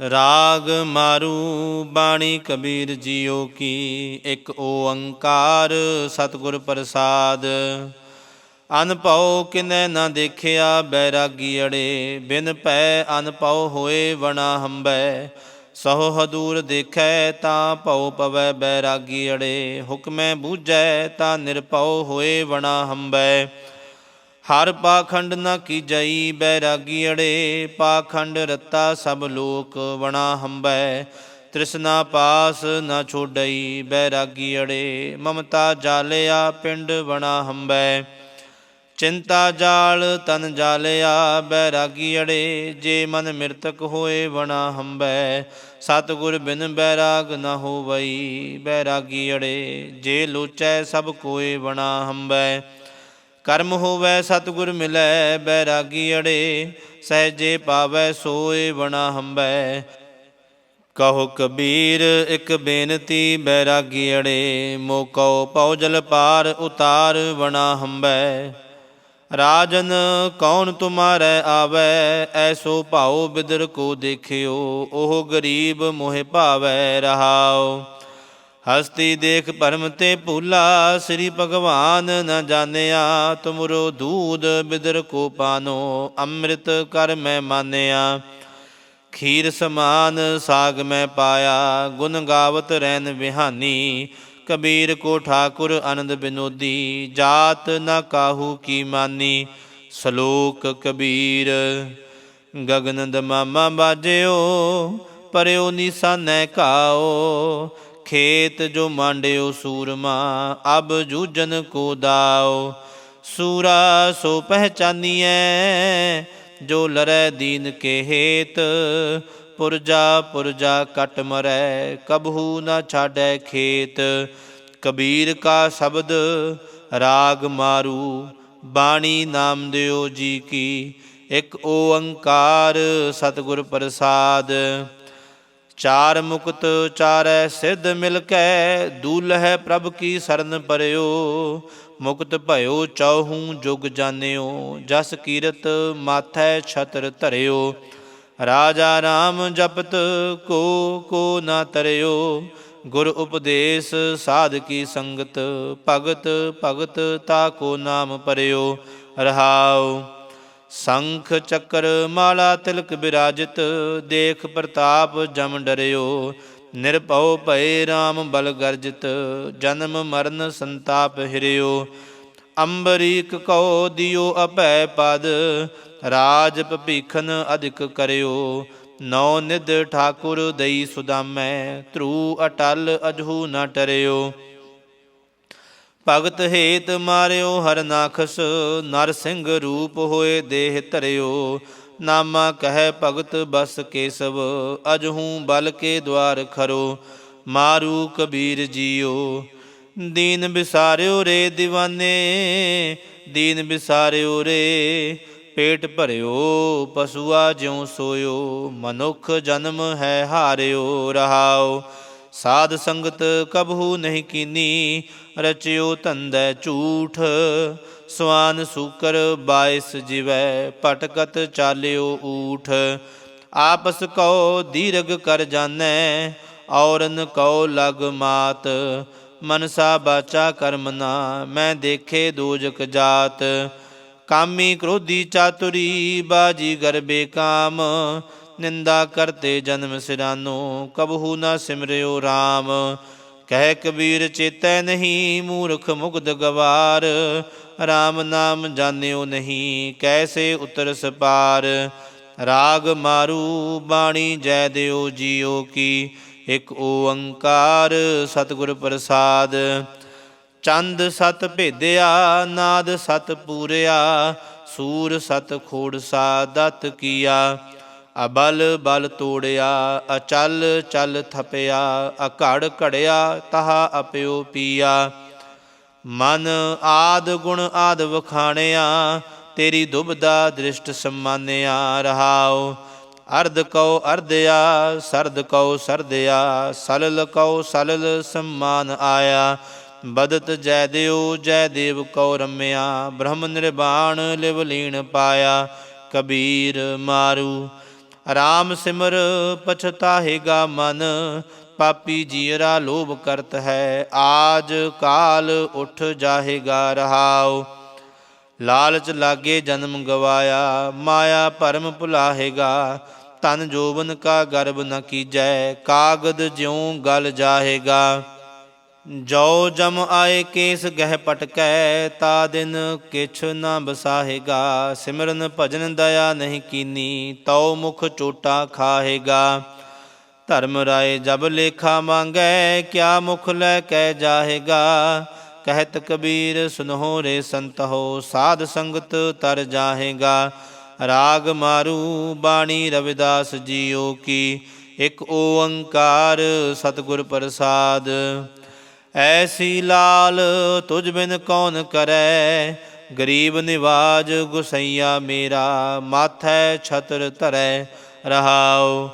ਰਾਗ ਮਾਰੂ ਬਾਣੀ ਕਬੀਰ ਜੀਓ ਕੀ, ਇੱਕ ਓੰਕਾਰ ਸਤਿਗੁਰ ਪ੍ਰਸਾਦ। ਅਨਭਉ ਕਿਨੈ ਨਾ ਦੇਖਿਆ ਬੈਰਾਗੀ ਅੜੇ, ਬਿਨ ਪੈ ਅਨਭਉ ਹੋਏ ਵਣਾ ਹੰਬੈ। ਸਹੁ ਹਦੂਰ ਦੇਖੈ ਤਾਂ ਭਉ ਪਵੈ ਬੈਰਾਗੀ ਅੜੇ, ਹੁਕਮੈ ਬੂਝੈ ਤਾਂ ਨਿਰਭਉ ਹੋਏ ਵਣਾ ਹੰਬੈ। ਹਰ ਪਾਖੰਡ ਨਾ ਕੀਜਈ ਬੈਰਾਗੀ ਅੜੇ, ਪਾਖੰਡ ਰਤਾ ਸਭ ਲੋਕ ਵਣਾ ਹੰਬੈ। ਤ੍ਰਿਸ਼ਨਾ ਪਾਸ ਨਾ ਛੋਡਈ ਬੈਰਾਗੀ ਅੜੇ, ਮਮਤਾ ਜਾਲਿਆ ਪਿੰਡ ਵਣਾ ਹੰਬੈ। ਚਿੰਤਾ ਜਾਲ ਤਨ ਜਾਲਿਆ ਬੈਰਾਗੀ ਅੜੇ, ਜੇ ਮਨ ਮਿਰਤਕ ਹੋਏ ਵਣਾ ਹੰਬੈ। ਸਤਿਗੁਰ ਬਿਨ ਬੈਰਾਗ ਨਾ ਹੋਵਈ ਬੈਰਾਗੀ ਅੜੇ, ਜੇ ਲੋਚੈ ਸਭ ਕੋਏ ਵਣਾ ਹੰਬੈ। ਕਰਮ ਹੋਵੈ ਸਤਿਗੁਰ ਮਿਲੈ ਬੈਰਾਗੀ ਅੜੇ ਸਹਿਜੇ ਪਾਵੈ ਸੋਏ ਵਣਾ ਹੰਬੈ। ਕਹੋ ਕਬੀਰ, ਇੱਕ ਬੇਨਤੀ ਬੈਰਾਗੀ ਅੜੇ ਮੋਕਉ ਪਉ ਜਲ ਪਾਰ ਉਤਾਰ ਵਣਾ ਹੰਬੈ। ਰਾਜਨ, ਕੌਣ ਤੁਮਾਰੈ ਆਵੈ, ਐਸੋ ਭਾਉ ਬਿਦਰ ਕੋ ਦੇਖਿਓ, ਉਹ ਗਰੀਬ ਮੋਹਿ ਭਾਵੈ ਰਹਾਓ ਹਸਤੀ ਦੇਖ ਭਰਮ ਤੇ ਭੂਲਾ, ਸ੍ਰੀ ਭਗਵਾਨ ਨ ਜਾਣਿਆ, ਤੁਮਰੋ ਦੂਧ ਬਿਦਰ ਕੋ ਪਾਨੋ, ਅੰਮ੍ਰਿਤ ਕਰ ਮੈਂ ਮਾਨਿਆ। ਖੀਰ ਸਮਾਨ ਸਾਗ ਮੈਂ ਪਾਇਆ, ਗੁਣ ਗਾਵਤ ਰਹਿਨ ਵਿਹਾਨੀ, ਕਬੀਰ ਕੋ ਠਾਕੁਰ ਆਨੰਦ ਬਿਨੋਦੀ, ਜਾਤ ਨਾ ਕਾਹੂ ਕੀ ਮਾਨੀ, ਸ਼ਲੋਕ ਕਬੀਰ। ਗਗਨ ਦਮਾਮਾ ਬਾਜਿਓ, ਪਰਿਓ ਨਿਸਾਨੈ ਕਾਓ ਖੇਤ ਜੋ ਮਾਂਡਿਓ ਸੂਰਮਾ, ਅਬ ਜੂਜਨ ਕੋ ਦਾਓ। ਸੂਰਾ ਸੋ ਪਹਿਚਾਨੀਐ, ਜੋ ਲਰੈ ਦੀਨ ਕੇ ਹੇਤ। ਪੁਰਜਾ ਪੁਰਜਾ ਕਟ ਮਰੈ, ਕਬਹੂ ਨਾ ਛਾੜੈ ਖੇਤ। ਕਬੀਰ ਕਾ ਸ਼ਬਦ ਰਾਗ ਮਾਰੂ, ਬਾਣੀ ਨਾਮ ਦਿਓ ਜੀ ਕੀ। ਇੱਕ ਓੰਕਾਰ ਸਤਿਗੁਰ ਪ੍ਰਸਾਦ। ਚਾਰ ਮੁਕਤ ਚਾਰੈ ਸਿੱਧ ਮਿਲ ਕੈ ਦੂਲਹਿ ਪ੍ਰਭ ਕੀ ਸਰਨ ਪਰਿਓ। ਮੁਕਤ ਭਇਓ ਚੌਹੂ ਜੁਗ ਜਾਣਿਓ, ਜਸ ਕੀਰਤ ਮਾਥੈ ਛਤਰ ਧਰਿਓ। ਰਾਜਾ ਰਾਮ ਜਪਤ ਕੋ ਕੋ ਨਾ ਤਰਿਓ। ਗੁਰ ਉਪਦੇਸ਼ ਸਾਧ ਕੀ ਸੰਗਤ, ਭਗਤ ਭਗਤ ਤਾ ਕੋ ਨਾਮ ਪਰਿਓ। ਰਹਾਉ ਸੰਖ ਚੱਕਰ ਮਾਲਾ ਤਿਲਕ ਬਿਰਾਜਿਤ, ਦੇਖ ਪ੍ਰਤਾਪ ਜਮ ਡਰਿਓ। ਨਿਰਭਉ ਭਏ RAM ਬਲ ਗਰਜਿਤ, ਜਨਮ ਮਰਨ ਸੰਤਾਪ ਹਿਰਿਓ। ਅੰਬਰੀਕ ਕਉ ਦਿਓ ਅਭੈ ਪਦ, ਰਾਜ ਭੀਖਨ ਅਧਿਕ ਕਰਿਓ। ਨੌ ਨਿਧ ਠਾਕੁਰ ਦਈ ਸੁਦਾਮੈ, ਧਰੂ ਅਟਲ ਅਜਹੂ ਨ ਟਰਿਓ। ਭਗਤ ਹੇਤ ਮਾਰਿਓ ਹਰਨਾਖਸ ਨਰ ਸਿੰਘ ਰੂਪ ਹੋਏ ਦੇਹ ਧਰਿਓ। ਨਾਮਾ ਕਹੈ ਭਗਤ ਬਸ ਕੇਸਵ ਅਜਹੂ ਬਲ ਕੇ ਦਵਾਰ ਖਰੋ, ਮਾਰੂ ਕਬੀਰ ਜੀਓ। ਦੀਨ ਵਿਸਾਰਿਓ ਰੇ دیਵਾਨੇ ਦੀਨ ਵਿਸਾਰਿਓ ਰੇ ਪੇਟ ਭਰਿਓ, ਪਸ਼ੂਆ ਜਿਉ ਸੋਇਓ, ਮਨੁੱਖ ਜਨਮ ਹੈ ਹਾਰਿਓ, ਰਹਾਓ। ਸਾਧ ਸੰਗਤ ਕਬਹੂ ਨਹੀਂ ਕੀਨੀ, ਰਚਿਓ ਧੰਦੈ ਝੂਠ। ਸਵਾਨ ਸੂਕਰ ਬਾਇਸ ਜਿਵੈ ਪਟਕਤ ਚਾਲਿਓ ਊਠ। ਆਪਸ ਕਉ ਦੀਰਗ ਕਰ ਜਾਣੈ, ਔਰਨ ਕਉ ਲਗ ਮਾਤ। ਮਨਸਾ ਬਾਚਾ ਕਰਮ ਨਾ, ਮੈਂ ਦੇਖੇ ਦੋਜਕ ਜਾਤ। ਕਾਮੀ ਕ੍ਰੋਧੀ ਚਾਤੁਰੀ, ਬਾਜੀ ਗਰਬੇ ਕਾਮ। ਨਿੰਦਾ ਕਰਤੇ ਜਨਮ ਸਿਰਾਨੋ, ਕਬਹੂ ਨਾ ਸਿਮਰਿਓ RAM ਕਹਿ ਕਬੀਰ ਚੇਤੈ ਨਹੀਂ, ਮੂਰਖ ਮੁਗਧ ਗਵਾਰ। RAM ਨਾਮ ਜਾਣਿਓ ਨਹੀਂ, ਕੈਸੇ ਉਤਰ ਸਪਾਰ। ਰਾਗ ਮਾਰੂ, ਬਾਣੀ ਜੈ ਦਿਓ ਜੀਓ ਕੀ। ਇੱਕ ਓੰਕਾਰ ਸਤਿਗੁਰ ਪ੍ਰਸਾਦ। ਚੰਦ ਸਤ ਭੇਦਿਆ, ਨਾਦ ਸਤ ਪੂਰਿਆ। ਸੂਰ ਸਤ ਖੋੜ ਸਾਦਤ ਕੀਆ। ਅਬਲ ਬਲ ਤੋੜਿਆ, ਅਚਲ ਚਲ ਥਪਿਆ ਅਘੜ ਘੜਿਆ, ਤਹਾ ਅਪਿਓ ਪੀਆ। ਮਨ ਆਦ ਗੁਣ ਆਦ ਵਖਾਣਿਆ, ਤੇਰੀ ਦੁਬਦਾ ਦ੍ਰਿਸ਼ਟ ਸਮਾਨਿਆ। ਰਹਾਉ, ਅਰਧ ਕਉ ਅਰਧਿਆ ਸਰਦ ਕਉ ਸਰਦਿਆ ਸਲਲ ਕਉ ਸਲਲ ਸਮਾਨ ਆਇਆ। ਬਦਤ ਜੈ ਦਿਓ ਜੈ ਦੇਵ ਕਉ ਰਮਿਆ। ਬ੍ਰਹਮ ਨਿਰਵਾਣ ਲਿਵ ਲੀਨ ਪਾਇਆ। ਕਬੀਰ ਮਾਰੂ RAM ਸਿਮਰ ਪਛਤਾਹੇਗਾ ਮਨ, ਪਾਪੀ ਜੀਰਾ ਲੋਭ ਕਰਤ ਹੈ, ਆਜ ਕਾਲ ਉਠ ਜਾਹੇਗਾ ਰਹਾਉ। ਲਾਲਚ ਲਾਗੇ ਜਨਮ ਗਵਾਇਆ, ਮਾਇਆ ਭਰਮ ਭੁਲਾਹੇਗਾ। ਤਨ ਜੋਬਨ ਕਾ ਗਰਭ ਨ ਕੀਜੈ, ਕਾਗਦ ਜਿਉ ਗਲ ਜਾਹੇਗਾ। ਜੋ ਜਮ ਆਏ ਕੇਸ ਗਹਿ ਪਟਕੈ, ਤਾ ਦਿਨ ਕਿਛ ਨ ਬਸਾਹੇਗਾ। ਸਿਮਰਨ ਭਜਨ ਦਇਆ ਨਹੀਂ ਕੀਨੀ, ਤਉ ਮੁਖ ਚੋਟਾ ਖਾਹੇਗਾ। ਧਰਮ ਰਾਏ ਜਬ ਲੇਖਾ ਮੰਗੈ, ਕਿਆ ਮੁਖ ਲੈ ਕੇ ਜਾਹੇਗਾ। ਕਹਿਤ ਕਬੀਰ ਸੁਨਹੋ ਰੇ ਸੰਤਹੁ ਸਾਧ ਸੰਗਤ ਤਰ ਜਾਹੇਗਾ। ਰਾਗ ਮਾਰੂ ਬਾਣੀ ਰਵਿਦਾਸ ਜੀਓ ਕੀ, ਇੱਕ ਓੰਕਾਰ ਸਤਿਗੁਰ ਪ੍ਰਸਾਦ। ਐਸੀ ਲਾਲ ਤੁਝ ਬਿਨ ਕੌਣ ਕਰੈ? ਗਰੀਬ ਨਿਵਾਜ ਗੁਸਈਆ ਮੇਰਾ, ਮਾਥੈ ਛਤਰ ਧਰੈ ਰਹਾਉ।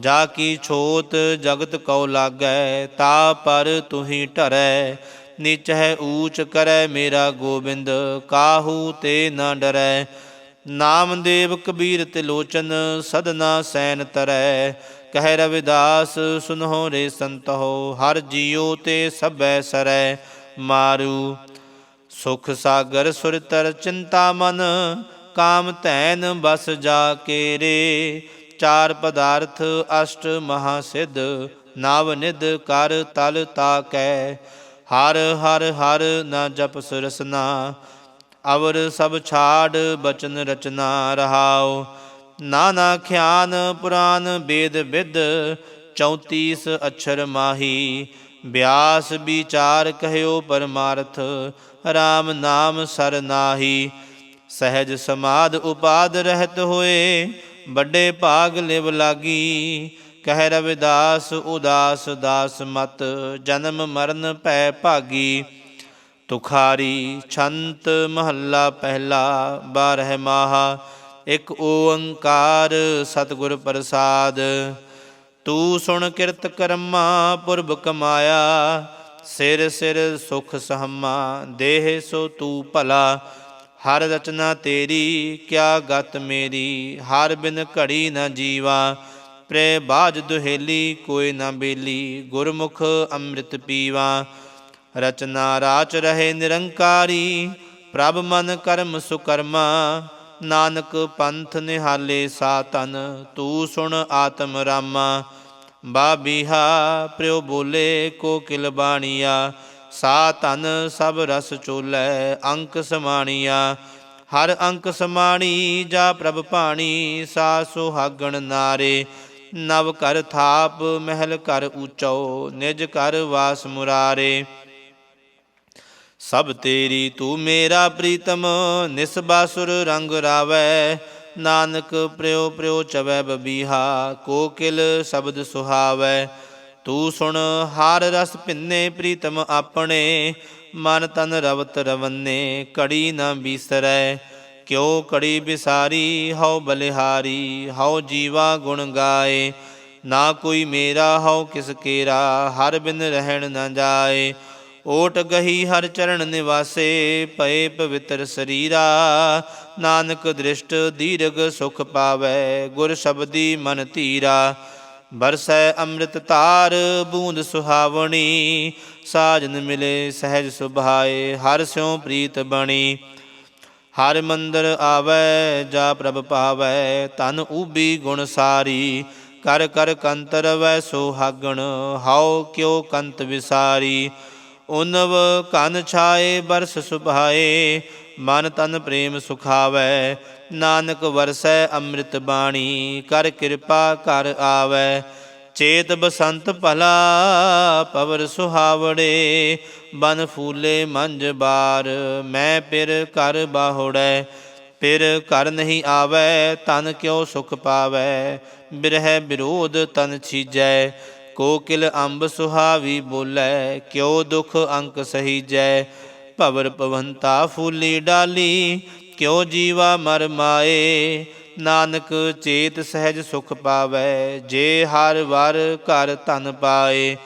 ਜਾ ਕੀ ਛੋਤ ਜਗਤ ਕਉ ਲਾਗੈ, ਤਾ ਪਰ ਤੁਹੀ ਢਰੈ। ਨੀਚ ਹੈ ਊਚ ਕਰੈ ਮੇਰਾ ਗੋਬਿੰਦ, ਕਾਹੂ ਤੇ ਨਾ ਡਰੈ। ਨਾਮਦੇਵ ਕਬੀਰ ਤਿਲੋਚਨ, ਸਦਨਾ ਸੈਨ ਤਰੈ। ਕਹਿ ਰਵਿਦਾਸ, ਸੁਨਹੁ ਰੇ ਸੰਤਹੁ, ਹਰ ਜੀਉ ਤੇ ਸਭੈ ਸਰੈ ਮਾਰੂ। ਸੁਖ ਸਾਗਰ ਸੁਰਤਰ ਚਿੰਤਾ ਮਨ, ਕਾਮ ਧੈਨ ਬਸ ਜਾ ਕੇ ਰੇ। ਚਾਰ ਪਦਾਰਥ ਅਸ਼ਟ ਮਹਾ ਸਿਧ, ਨਵ ਨਿਧ ਕਰ ਤਲ ਤਾਕੈ ਹਰ ਹਰ ਹਰ ਨਾ ਜਪ ਸੁਰਸਨਾ, ਅਵਰ ਸਭ ਛਾੜ ਬਚਨ ਰਚਨਾ ਰਹਾਓ ਨਾਨਾ ਖਿਆਨ ਪੁਰਾਨ ਵੇਦ ਵਿਦ 34 ਅਛਰ ਮਾਹੀ। ਬਿਆਸ ਵਿਚਾਰ ਕਹਿਓ ਪਰਮਾਰਥ RAM ਨਾਮ ਸਰ ਨਾਹੀ। ਸਹਿਜ ਸਮਾਦ ਉਪਾਦ ਰਹਿਤ ਹੋਏ, ਵੱਡੇ ਭਾਗ ਲਿਵ ਲਾਗੀ। ਕਹਿ ਰਵਿਦਾਸ, ਉਦਾਸ ਦਾਸ ਮਤ, ਜਨਮ ਮਰਨ ਪੈ ਭਾਗੀ। ਤੁਖਾਰੀ ਛੰਤ ਮਹੱਲਾ ਪਹਿਲਾ, ਬਾਰਹ ਮਾਹਾ। ਇੱਕ ਓੰਕਾਰ ਸਤਿਗੁਰ ਪ੍ਰਸਾਦ। ਤੂੰ ਸੁਣ ਕਿਰਤ ਕਰਮਾ ਪੁਰਬ ਕਮਾਇਆ, ਸਿਰ ਸਿਰ ਸੁਖ ਸਹਮਾ, ਦੇਹ ਸੋ ਤੂੰ ਭਲਾ। ਹਰ ਰਚਨਾ ਤੇਰੀ, ਕਿਆ ਗਤ ਮੇਰੀ, ਹਰ ਬਿਨ ਘੜੀ ਨਾ ਜੀਵਾ। ਪ੍ਰੇ ਬਾਜ ਦੁਹੇਲੀ, ਕੋਈ ਨਾ ਬੇਲੀ, ਗੁਰਮੁਖ ਅੰਮ੍ਰਿਤ ਪੀਵਾ। ਰਚਨਾ ਰਾਚ ਰਹੇ ਨਿਰੰਕਾਰੀ, ਪ੍ਰਭ ਮਨ ਕਰਮ ਸੁਕਰਮਾ। ਨਾਨਕ ਪੰਥ ਨਿਹਾਲੇ ਸਾਤਨ ਤੂੰ ਸੁਣ ਆਤਮ ਰਾਮਾ। ਬਾਬੀਹਾ, ਪ੍ਰਿਉ ਬੋਲੇ ਕੋਕਿਲ ਬਾਣੀਆ। ਸਾ ਧਨ ਸਭ ਰਸ ਚੋਲੇ, ਅੰਕ ਸਮਾਣੀਆ। ਹਰ ਅੰਕ ਸਮਾਣੀ, ਜਾ ਪ੍ਰਭ ਪਾਣੀ ਸਾ ਸੁਹਾਗਣ ਨਾਰੇ। ਨਵ ਕਰ ਥਾਪ, ਮਹਿਲ ਕਰ ਊਚੋ, ਨਿਜ ਕਰ ਵਾਸ ਮੁਰਾਰੇ। ਸਭ ਤੇਰੀ ਤੂੰ ਮੇਰਾ ਪ੍ਰੀਤਮ ਨਿਸਬਾਸੁਰ ਰੰਗ ਰਾਵੈ। ਨਾਨਕ ਪ੍ਰਿਉ ਪ੍ਰਿਉ ਚਵੈ ਬਬੀਹਾ ਕੋਕਿਲ ਸ਼ਬਦ ਸੁਹਾਵੈ। ਤੂੰ ਸੁਣ, ਹਾਰ ਰਸ ਭਿੰਨੇ ਪ੍ਰੀਤਮ ਆਪਣੇ। ਮਨ ਤਨ ਰਵਤ ਰਵੰਨੇ, ਕੜੀ ਨਾ ਬੀਸਰੈ। ਕਿਉ ਕੜੀ ਬਿਸਾਰੀ, ਹਉ ਬਲਿਹਾਰੀ, ਹਉ ਜੀਵਾ ਗੁਣ ਗਾਏ। ਨਾ ਕੋਈ ਮੇਰਾ, ਹਉ ਕਿਸ ਕੇਰਾ, ਹਰ ਬਿਨ ਰਹਿਣ ਨਾ ਜਾਏ। ਓਟ ਗਹੀ ਹਰ ਚਰਨ ਨਿਵਾਸੇ, ਪਏ ਪਵਿੱਤਰ ਸਰੀਰਾ। ਨਾਨਕ ਦ੍ਰਿਸ਼ਟ ਦੀਰਘ ਸੁਖ ਪਾਵੈ, ਗੁਰ ਸ਼ਬਦੀ ਮਨ ਧੀਰਾ। ਬਰਸੈ ਅੰਮ੍ਰਿਤ ਧਾਰ, ਬੂੰਦ ਸੁਹਾਵਣੀ। ਸਾਜਨ ਮਿਲੇ ਸਹਿਜ ਸੁਭਾਏ, ਹਰ ਸਿਉ ਪ੍ਰੀਤ ਬਣੀ। ਹਰ ਮੰਦਰ ਆਵੈ, ਜਾ ਪ੍ਰਭ ਪਾਵੈ ਤਨ ਊਬੀ ਗੁਣ ਸਾਰੀ। ਕਰ ਕਰ ਕੰਤਰ ਵੈ ਸੋਹਾਗਣ, ਹਉ ਕਿਉ ਕੰਤ ਵਿਸਾਰੀ। ਉਨਵ ਕਨ ਛਾਏ ਬਰਸ ਸੁਭਾਏ, ਮਨ ਤਨ ਪ੍ਰੇਮ ਸੁਖਾਵੈ, ਨਾਨਕ ਵਰਸੈ ਅੰਮ੍ਰਿਤ ਬਾਣੀ, ਕਰ ਕਿਰਪਾ ਕਰ ਆਵੈ। ਚੇਤ ਬਸੰਤ ਭਲਾ ਪਵਰ ਸੁਹਾਵੜੇ, ਬਨ ਫੂਲੇ ਮੰਜ ਬਾਰ, ਮੈਂ ਪਿਰ ਕਰ ਬਾਹੁੜੈ। ਪਿਰ ਕਰ ਨਹੀਂ ਆਵੈ, ਤਨ ਕਿਉ ਸੁਖ ਪਾਵੈ, ਬਿਰਹਿ ਵਿਰੋਧ ਤਨ ਛੀਜੈ। ਕੋਕਿਲ ਅੰਬ ਸੁਹਾਵੀ ਬੋਲੇ, ਕਿਉ ਦੁਖ ਅੰਕ ਸਹੀਜੈ ਭਵਰ ਪਵੰਤਾ ਫੂਲੀ ਡਾਲੀ, ਕਿਉ ਜੀਵਾ ਮਰ ਮਾਏ? ਨਾਨਕ ਚੇਤ ਸਹਿਜ ਸੁਖ ਪਾਵੈ, ਜੇ ਹਰ ਵਾਰ ਘਰ ਧਨ ਪਾਏ।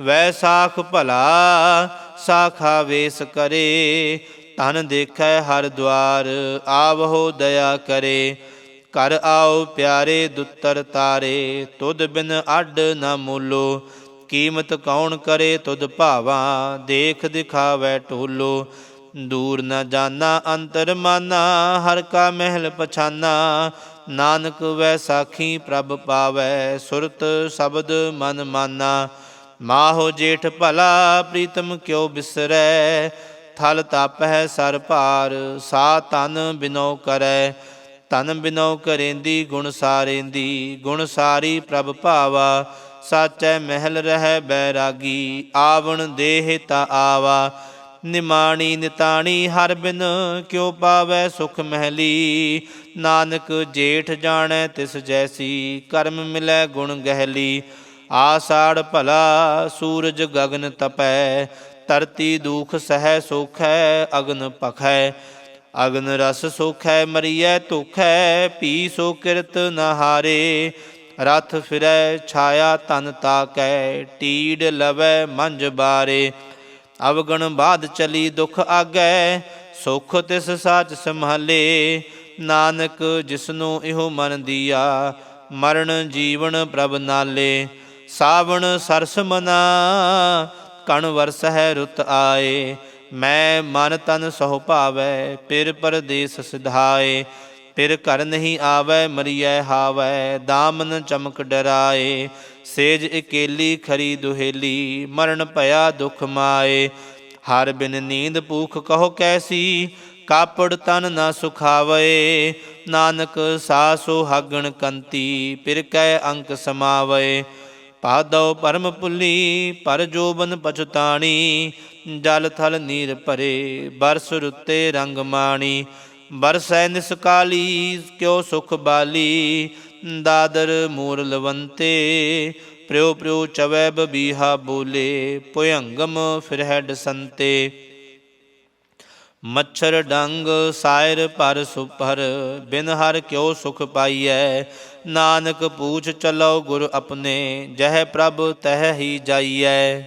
ਵੈ ਸਾਖ ਭਲਾ, ਸਾਖਾ ਵੇਸ ਕਰੇ, ਧਨ ਦੇਖੈ ਹਰ ਦਵਾਰ ਆਵਹੋ ਦਇਆ ਕਰੇ। ਘਰ ਆਓ ਪਿਆਰੇ ਦੁੱਤਰ ਤਾਰੇ, ਤੁਧ ਬਿਨ ਅੱਡ ਨਾ ਮੂਲੋ। ਕੀਮਤ ਕੌਣ ਕਰੇ ਤੁਧ ਭਾਵਾ, ਦੇਖ ਦਿਖਾਵੇ ਢੋਲੋ। ਦੂਰ ਨਾ ਜਾਣਾ ਅੰਤਰ ਮਾਨਾ, ਹਰ ਕਾ ਮਹਿਲ ਪਛਾਨਾ। ਨਾਨਕ ਵੈ ਸਾਖੀ ਪ੍ਰਭ ਪਾਵੈ, ਸੁਰਤ ਸ਼ਬਦ ਮਨ ਮਾਨਾ। ਮਾਹੋ ਜੇਠ ਭਲਾ, ਪ੍ਰੀਤਮ ਕਿਉ ਬਿਸਰੈ? ਥਲ ਤਪਹਿ ਸਰ ਭਾਰ, ਸਾ ਤਨ ਬਿਨੋ ਕਰੈ। ਤਨ ਬਿਨੋ ਕਰੇਂਦੀ, ਗੁਣ ਸਾਰੇਂਦੀ, ਗੁਣ ਸਾਰੀ ਪ੍ਰਭ ਭਾਵਾ। ਸਾਚੈ ਮਹਿਲ ਰਹਿ ਬੈਰਾਗੀ, ਆਵਣ ਦੇਹ ਤਾ ਆਵਾ। ਨਿਮਾਣੀ ਨਿਤਾਣੀ ਹਰ ਬਿਨ ਕਿਉ ਪਾਵੈ ਸੁਖ ਮਹਿਲੀ। ਨਾਨਕ ਜੇਠ ਜਾਣੈ ਤਿਸ ਜੈਸੀ, ਕਰਮ ਮਿਲੈ ਗੁਣ ਗਹਿਲੀ। ਆਸਾੜ ਭਲਾ ਸੂਰਜ ਗਗਨ ਤਪੈ, ਧਰਤੀ ਦੁਖ ਸਹਿ ਸੋਖੈ, ਅਗਨ ਪਖੈ। ਅਗਨ ਰਸ ਸੋਖੈ ਮਰੀਐ ਧੁਖੈ ਪੀ ਸੋ ਕਿਰਤ ਨਹਾਰੇ ਰਥ ਫਿਰੈ ਛਾਇਆ ਤਨ ਤਾਕੈ ਟੀਡ ਲਵੈ ਮੰਜ ਬਾਰੇ। ਅਵਗਣ ਬਾਦ ਚਲੀ ਦੁਖ ਆਗੈ, ਸੁਖ ਤਿਸ ਸਾਚ ਸੰਭਾਲੇ। ਨਾਨਕ ਜਿਸਨੂੰ ਇਹੋ ਮਨ ਦੀਆ, ਮਰਨ ਜੀਵਨ ਪ੍ਰਭ ਨਾਲੇ। ਸਾਵਣ ਸਰਸ ਮਨਾ ਕਣ ਵਰਸ ਹੈ ਰੁਤ ਆਏ। ਮੈਂ ਮਨ ਤਨ ਸਹੁ ਭਾਵੈ ਪਿਰ ਪਰਦੇਸ ਸਿਧਾਏ। ਪਿਰ ਘਰ ਨਹੀਂ ਆਵੈ, ਮਰੀਐ ਹਾਵੈ, ਦਾਮਨ ਚਮਕ ਡਰਾਏ। ਸੇਜ ਇਕੇਲੀ, ਖਰੀ ਦੁਹੇਲੀ, ਮਰਨ ਭਇਆ ਦੁਖ ਮਾਏ। ਹਰ ਬਿਨ ਨੀਂਦ ਭੂਖ ਕਹੋ ਕੈਸੀ, ਕਾਪੜ ਤਨ ਨਾ ਸੁਖਾਵੇ ਨਾਨਕ ਸਾਸੋ ਹਾਗਣ ਕੰਤੀ ਪਿਰ ਕੈ ਅੰਕ ਸਮਾਵੇ ਪਾਦਉ ਪਰਮ ਪੁੱਲੀ, ਪਰ ਜੋਬਨ ਪਛਤਾਣੀ, ਜਲ ਥਲ ਨੀਰ ਭਰੇ, ਬਰਸ ਰੁੱਤੇ ਰੰਗ ਮਾਣੀ। ਬਰਸੈ ਨਿਸਕਾਲੀ ਕਿਉ ਸੁਖ ਬਾਲੀ, ਦਾਦਰ ਮੂਰ ਲਵੰਤੇ। ਪ੍ਰਿਉ ਪ੍ਰਿਉ ਚਵੈ ਬਬੀਹਾ ਬੋਲੇ, ਭੁਯੰਗਮ ਫਿਰਹਿ ਸੰਤੇ। ਮੱਛਰ ਡੰਗ ਸਾਇਰ ਪਰ ਸੁਪਰ, ਬਿਨ ਹਰ ਕਿਉ ਸੁਖ ਪਾਈਐ ਨਾਨਕ ਪੂਛ ਚਲੋ ਗੁਰ ਆਪਣੇ ਜਹ ਪ੍ਰਭ ਤਹ ਹੀ ਜਾਈਐ।